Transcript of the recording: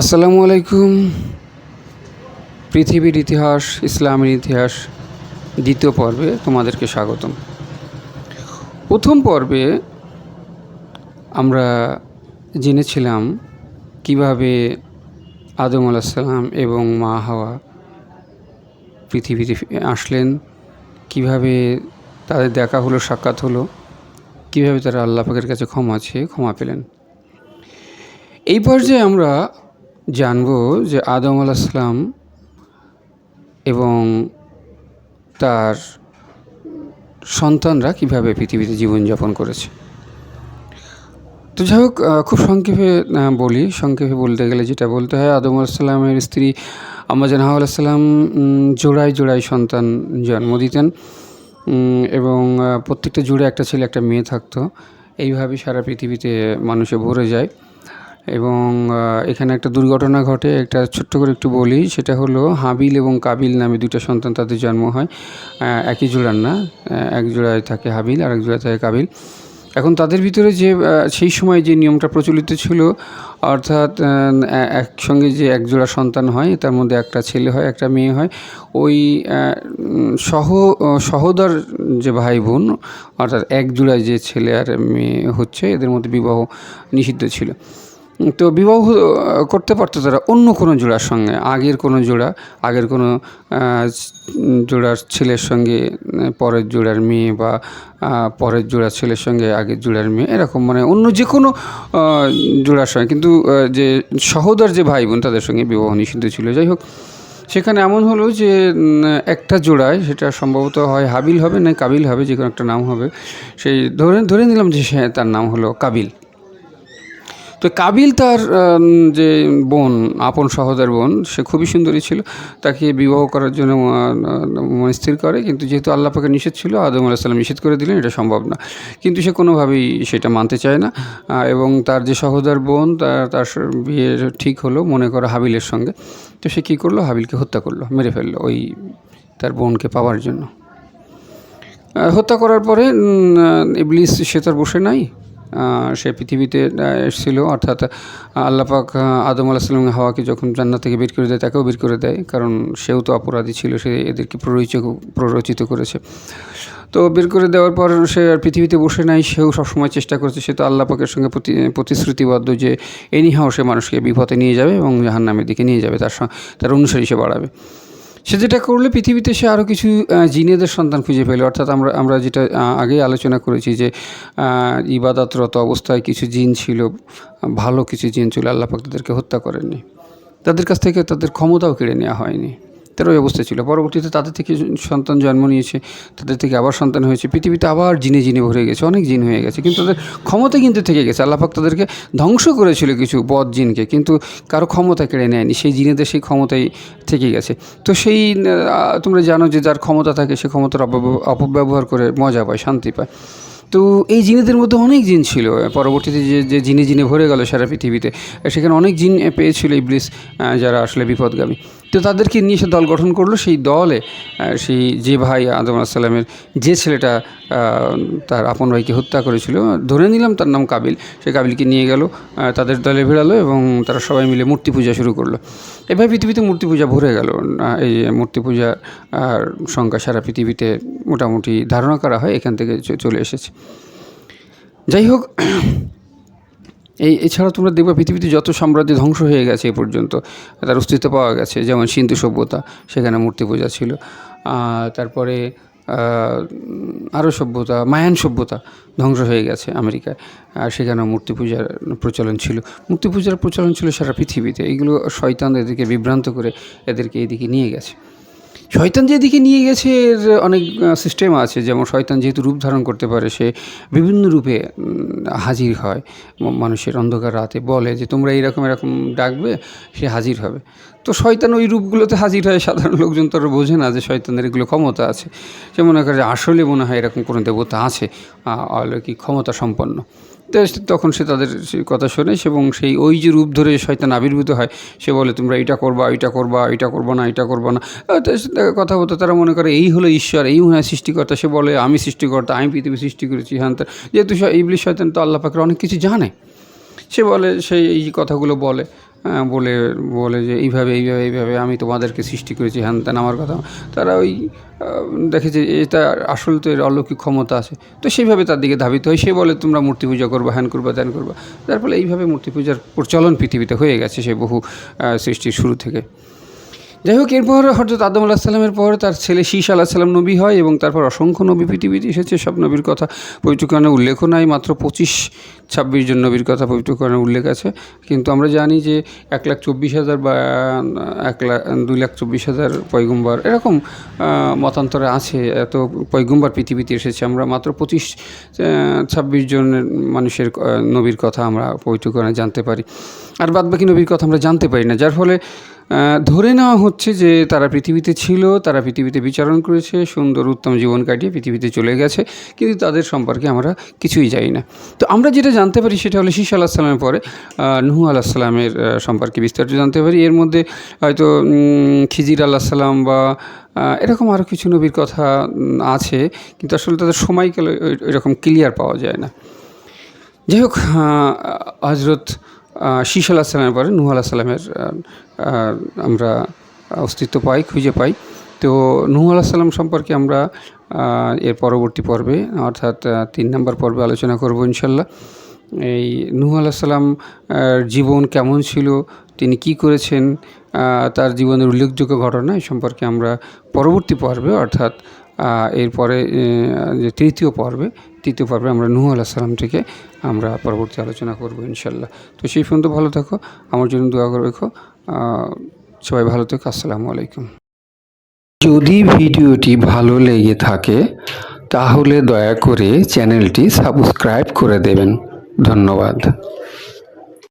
আসসালামু আলাইকুম। পৃথিবীর ইতিহাস, ইসলামের ইতিহাস, দ্বিতীয় পর্বে তোমাদেরকে স্বাগতম। প্রথম পর্বে আমরা জেনেছিলাম কীভাবে আদম আলাহিসাল্লাম এবং মা হাওয়া পৃথিবীতে আসলেন, কীভাবে তাদের দেখা হলো, সাক্ষাৎ হলো, কীভাবে তারা আল্লাহ পাকের কাছে ক্ষমা চেয়ে ক্ষমা পেলেন। এই পর্যায়ে আমরা জানব যে আদম আলাহিসাম এবং তার সন্তানরা কীভাবে পৃথিবীতে জীবনযাপন করেছে। তো যাই হোক খুব সংক্ষেপে বলি। সংক্ষেপে বলতে গেলে যেটা বলতে হয় আদম আলাহিসাল্লামের স্ত্রী আম্মাজান হাওয়া আলাহিসাল্লাম উম, জোড়ায় জোড়ায় সন্তান জন্ম দিতেন। এবং প্রত্যেকটা জুড়ে একটা ছেলে একটা মেয়ে থাকতো। এইভাবে সারা পৃথিবীতে মানুষে ভরে যায়। এবং এখানে একটা দুর্ঘটনা ঘটে। একটা ছোট্ট করে একটু বলি, সেটা হলো হাবিল এবং কাবিল নামে দুটো সন্তান তাদের জন্ম হয়। একই জোড়ার না এক জোড়ায় থাকে হাবিল আর এক জোড়ায় থাকে কাবিল। এখন তাদের ভিতরে যে সেই সময় যে নিয়মটা প্রচলিত ছিল, অর্থাৎ একসঙ্গে যে এক জোড়া সন্তান হয়, তার মধ্যে একটা ছেলে হয়, একটা মেয়ে হয়, ওই সহ, সহোদর যে ভাই বোন অর্থাৎ এক জোড়ায় যে ছেলে আর মেয়ে হচ্ছে, এদের মধ্যে বিবাহ নিষিদ্ধ ছিল। তো বিবাহ করতে পারতো তারা অন্য কোনো জোড়ার সঙ্গে, আগের কোনো জোড়া, আগের কোনো জোড়ার ছেলের সঙ্গে পরের জোড়ার মেয়ে বা পরের জোড়ার ছেলের সঙ্গে, আগের জোড়ার মেয়ে, এরকম মানে অন্য যে কোনো জোড়ার সঙ্গে। কিন্তু যে সহোদর যে ভাই বোন তাদের সঙ্গে বিবাহ নিষিদ্ধ ছিল। যাই হোক, সেখানে এমন হলো যে একটা জোড়ায়, সেটা সম্ভবত হয় হাবিল হবে, না কাবিল হবে, যে কোনো একটা নাম হবে। সেই ধরে ধরে নিলাম যে সে, তার নাম হলো কাবিল। তো কাবিল তার যে বোন, আপন সহোদর বোন, সে খুবই সুন্দরী ছিল। তাকে বিবাহ করার জন্য স্থির করে, কিন্তু যেহেতু আল্লাহ পাকে নিষেধ ছিল, আদম আলাহিসাল্লাম নিষেধ করে দিলেন, এটা সম্ভব না। কিন্তু সে কোনোভাবেই সেটা মানতে চায় না। এবং তার যে সহোদর বোন, তার তার বিয়ে ঠিক হলো, মনে করো হাবিলের সঙ্গে। তো সে কী করল? হাবিলকে হত্যা করল, মেরে ফেলল ওই তার বোনকে পাওয়ার জন্য। হত্যা করার পরে ইবলিস, সে তার বসে নাই। সে পৃথিবীতে এসেছিল। অর্থাৎ আল্লাপাক আদম আলাহিসাল্লাম হাওয়াকে যখন জান্নাত থেকে বের করে দেয়, তাকেও বের করে দেয়। কারণ সেও তো অপরাধী ছিল, সে এদেরকে প্ররোচিত প্ররোচিত করেছে। তো বের করে দেওয়ার পর সে আর পৃথিবীতে বসে নাই, সেও সবসময় চেষ্টা করেছে। সে তো আল্লাহ পাকের সঙ্গে প্রতি, প্রতিশ্রুতিবদ্ধ যে এনিহাও সে মানুষকে বিপথে নিয়ে যাবে এবং জাহান্নামের দিকে নিয়ে যাবে, তার তার অনুসারী সে বাড়াবে। সে যেটা করলে, পৃথিবীতে সে আরও কিছু জিনেদের সন্তান খুঁজে পেল। অর্থাৎ আমরা আমরা যেটা আগেই আলোচনা করেছি যে ইবাদাতরত অবস্থায় কিছু জিন ছিল, ভালো কিছু জিন ছিল, আল্লাহ পাক তাদেরকে হত্যা করেননি। তাদের কাছ থেকে তাদের ক্ষমতাও কেড়ে নেওয়া হয়নি। তার ওই অবস্থা ছিল। পরবর্তীতে তাদের থেকে সন্তান জন্ম নিয়েছে, তাদের থেকে আবার সন্তান হয়েছে। পৃথিবীতে আবার জিনে জিনে ভরে গেছে, অনেক জিন হয়ে গেছে। কিন্তু তাদের ক্ষমতা কিন্তু থেকে গেছে। আল্লাপাক তাদেরকে ধ্বংস করেছিল কিছু বদ জিনকে, কিন্তু কারও ক্ষমতা কেড়ে নেয়নি। সেই জিনেদের সেই ক্ষমতাই থেকে গেছে। তো সেই তোমরা জানো যে যার ক্ষমতা থাকে, সে ক্ষমতার অপব্যব- অপব্যবহার করে মজা পায়, শান্তি পায়। তো এই জিনেদের মধ্যে অনেক জিন ছিল। পরবর্তীতে যে যে জিনে জিনে ভরে গেল সারা পৃথিবীতে সেখানে অনেক জিন পেয়েছিল ইবলিস যারা আসলে বিপদগামী। তো তাদেরকে নিয়ে সে দল গঠন করল, সেই দলে সেই যে ভাই আদম আসসালামের যে ছেলেটা তার আপন ভাইকে হত্যা করেছিল, ধরে নিলাম তার নাম কাবিল। সে কাবিলকে নিয়ে গেল তাদের দলে ভিড়ালো এবং তারা সবাই মিলে মূর্তি পূজা শুরু করল। এভাবে পৃথিবীতে মূর্তি পূজা ভরে গেল এই মূর্তি পূজা আর সংখ্যা সারা পৃথিবীতে মোটামুটি ধারণা করা হয়, এখান থেকে চলে এসেছে। যাই হোক এই এছাড়া তোমরা দেখবে পৃথিবীতে যত সাম্রাজ্য ধ্বংস হয়ে গেছে এ পর্যন্ত, তার অস্তিত্ব পাওয়া গেছে। যেমন সিন্ধু সভ্যতা, সেখানে মূর্তি পূজা ছিল। তারপরে আরও সভ্যতা, মায়ান সভ্যতা ধ্বংস হয়ে গেছে আমেরিকায়। আর সেখানেও মূর্তি পূজার প্রচলন ছিল। মূর্তি পূজার প্রচলন ছিল সারা পৃথিবীতে। এগুলো শয়তান এদেরকে বিভ্রান্ত করে এদেরকে এদিকে নিয়ে গেছে। শয়তান যেদিকে নিয়ে গেছে, এর অনেক সিস্টেম আছে। যেমন শয়তান যেহেতু রূপ ধারণ করতে পারে, সে বিভিন্ন রূপে হাজির হয়। মানুষের অন্ধকার রাতে বলে যে, তোমরা এইরকম এরকম ডাকবে, সে হাজির হবে। তো শয়তান ওই রূপগুলোতে হাজির হয়। সাধারণ লোকজন তো বোঝে না যে শয়তানের এগুলো ক্ষমতা আছে। সে মনে করে আসলে মনে হয় এরকম কোনো দেবতা আছে অলৌকিক ক্ষমতা সম্পন্ন। তখন সে তাদের কথা শোনে এবং সেই ওই যে রূপ ধরে শয়তান আবির্ভূত হয়, সে বলে, তোমরা এটা করবা এটা করবা এটা করব না এটা করব না। কথা বলতে তারা মনে করে, এই হলো ঈশ্বর, এই হয় সৃষ্টিকর্তা। সে বলে, আমি সৃষ্টিকর্তা, আমি পৃথিবী সৃষ্টি করেছি হ্যাঁ তার যেহেতু ইবলি শয়তান তো আল্লাহ পাকের অনেক কিছু জানে। সে বলে সেই এই কথাগুলো বলে। বলে বলে যে এইভাবে এইভাবে এইভাবে আমি তোমাদেরকে সৃষ্টি করেছি, হ্যান ত্যান আমার কথা। তারা ওই দেখে যে এটা আসল তো এর অলৌকিক ক্ষমতা আছে। তো সেইভাবে তার দিকে ধাবিত হয়। সে বলে, তোমরা মূর্তি পূজা করবা, হ্যান করবা, ত্যান করবা। যার ফলে এইভাবে মূর্তি পূজার প্রচলন পৃথিবীতে হয়ে গেছে সে বহু সৃষ্টির শুরু থেকে। যাই হোক এরপর হজরত আদম আলাহ সাল্লামের পর তার ছেলে শীষ আলাহ সাল্লাম নবী হয় এবং তারপর অসংখ্য নবী পৃথিবীতে এসেছে। সব নবীর কথা পবিত্রকরণে উল্লেখও নাই, মাত্র পঁচিশ, ছাব্বিশ জন নবীর কথা পবিত্রকরণে উল্লেখ আছে। কিন্তু আমরা জানি যে এক লাখ চব্বিশ হাজার বা, এক লাখ, দুই লাখ চব্বিশ হাজার পয়গম্বর এরকম মতান্তরে আছে। এত পয়গম্বর পৃথিবীতে এসেছে। আমরা মাত্র পঁচিশ ছাব্বিশ জনের মানুষের নবীর কথা আমরা পবিত্রকরণে জানতে পারি। আর বাদবাকি নবীর কথা আমরা জানতে পারি না। যার ফলে ধরে নেওয়া হচ্ছে যে তারা পৃথিবীতে ছিল, তারা পৃথিবীতে বিচরণ করেছে, সুন্দর উত্তম জীবন কাটিয়ে পৃথিবীতে চলে গেছে, কিন্তু তাদের সম্পর্কে আমরা কিছুই জানি না। তো আমরা যেটা জানতে পারি সেটা হলো শীষ আল্লাহ সাল্লামের পরে নুহু আল্লাহ সাল্লামের সম্পর্কে বিস্তারিত জানতে পারি। এর মধ্যে হয়তো খিজির আল্লাহ সাল্লাম বা এরকম আরও কিছু নবীর কথা আছে, কিন্তু আসলে তাদের সময়কালে এরকম ক্লিয়ার পাওয়া যায় না। যাই হোক হজরত শীষ আল্লাহ সাল্লামের পরে নুহ আল্লাহ সাল্লামের আমরা অস্তিত্ব পাই, খুঁজে পাই। তো নুহ আল্লাহ সাল্লাম সম্পর্কে আমরা এর পরবর্তী পর্বে, অর্থাৎ তিন নম্বর পর্বে আলোচনা করব ইনশাল্লাহ এই নুহ আল্লাহ সাল্লাম জীবন কেমন ছিল, তিনি কি করেছেন তার জীবনের উল্লেখযোগ্য ঘটনা এই সম্পর্কে আমরা পরবর্তী পর্বে, অর্থাৎ এরপরে যে তৃতীয় পর্বে তৃতীয় পর্বে আমরা নুহ আল্লাহ সাল্লাম থেকে আমরা পরবর্তী আলোচনা করব ইনশাল্লাহ তো সেই পর্যন্ত ভালো থাকো, আমার জন্য দোয়া করে রেখো। সবাই ভালো থেকো, আসসালামু আলাইকুম। যদি ভিডিওটি ভালো লেগে থাকে, তাহলে দয়া করে চ্যানেলটি সাবস্ক্রাইব করে দেবেন। ধন্যবাদ।